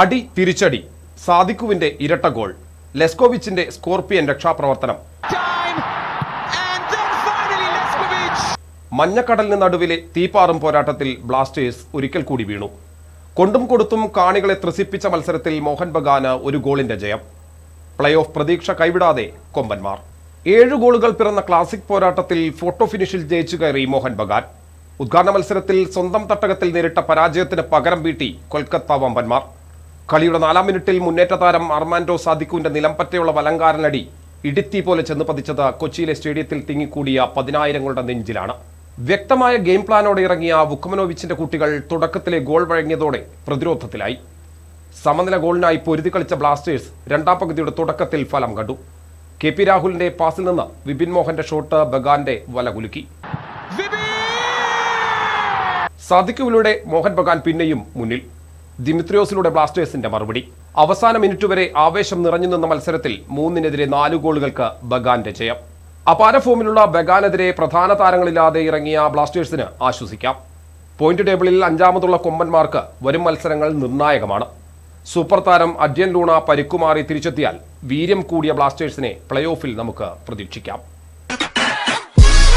അടി തിരിച്ചടി. സാദിഖുവിന്റെ ഇരട്ട ഗോൾ. ലെസ്കോവിച്ചിന്റെ സ്കോർപിയൻ രക്ഷാപ്രവർത്തനം. മഞ്ഞക്കടലിന് നടുവിലെ തീപ്പാറും പോരാട്ടത്തിൽ ബ്ലാസ്റ്റേഴ്സ് ഒരിക്കൽ കൂടി വീണു. കൊണ്ടും കൊടുത്തും കാണികളെ ത്രസിപ്പിച്ച മത്സരത്തിൽ മോഹൻ ബഗാന് ഒരു ഗോളിന്റെ ജയം. പ്ലേ ഓഫ് പ്രതീക്ഷ കൈവിടാതെ കൊമ്പന്മാർ. ഏഴ് ഗോളുകൾ പിറന്ന ക്ലാസിക് പോരാട്ടത്തിൽ ഫോട്ടോ ഫിനിഷിൽ ജയിച്ചു കയറി മോഹൻ ബഗാൻ. ഉദ്ഘാടന മത്സരത്തിൽ സ്വന്തം തട്ടകത്തിൽ നേരിട്ട പരാജയത്തിന് പകരം വീട്ടി കൊൽക്കത്ത വമ്പന്മാർ. കളിയുടെ നാലാം മിനിറ്റിൽ മുന്നേറ്റ താരം അർമാൻഡോ സാദിഖുവിന്റെ നിലംപറ്റയുള്ള വലങ്കാരനടി ഇടുത്തി പോലെ ചെന്ന് പതിച്ചത് കൊച്ചിയിലെ സ്റ്റേഡിയത്തിൽ തിങ്ങിക്കൂടിയ പതിനായിരങ്ങളുടെ നെഞ്ചിലാണ്. വ്യക്തമായ ഗെയിം പ്ലാനോടെ ഇറങ്ങിയ വുക്കമനോവിച്ചിന്റെ കുട്ടികൾ തുടക്കത്തിലെ ഗോൾ വഴങ്ങിയതോടെ പ്രതിരോധത്തിലായി. സമനില ഗോളിനായി പൊരുതി കളിച്ച ബ്ലാസ്റ്റേഴ്സ് രണ്ടാം പകുതിയുടെ തുടക്കത്തിൽ ഫലം കണ്ടു. കെ പി രാഹുലിന്റെ പാസിൽ നിന്ന് വിപിൻ മോഹന്റെ ഷോട്ട് ബഗാന്റെ വല കുലുക്കി. സാധിക്കുവിലൂടെ മോഹൻ ബഗാൻ പിന്നെയും മുന്നിൽ. ദിമിത്രിയോസിലൂടെ ബ്ലാസ്റ്റേഴ്സിന്റെ മറുപടി. അവസാന മിനിറ്റ് വരെ ആവേശം നിറഞ്ഞു നിന്ന മത്സരത്തിൽ മൂന്നിനെതിരെ നാല് ഗോളുകൾക്ക് ബഗാന്റെ ജയം. അപാര ഫോമിലുള്ള ബഗാനെതിരെ പ്രധാന താരങ്ങളില്ലാതെ ഇറങ്ങിയ ബ്ലാസ്റ്റേഴ്സിന് ആശ്വസിക്കാം. പോയിന്റ് ടേബിളിൽ അഞ്ചാമതുള്ള കൊമ്പന്മാർക്ക് വരും മത്സരങ്ങൾ നിർണായകമാണ്. സൂപ്പർ താരം അഡ്യൻ ലൂണ പരിക്കുമാറി തിരിച്ചെത്തിയാൽ വീര്യം കൂടിയ ബ്ലാസ്റ്റേഴ്സിനെ പ്ലേ ഓഫിൽ നമുക്ക് പ്രതീക്ഷിക്കാം.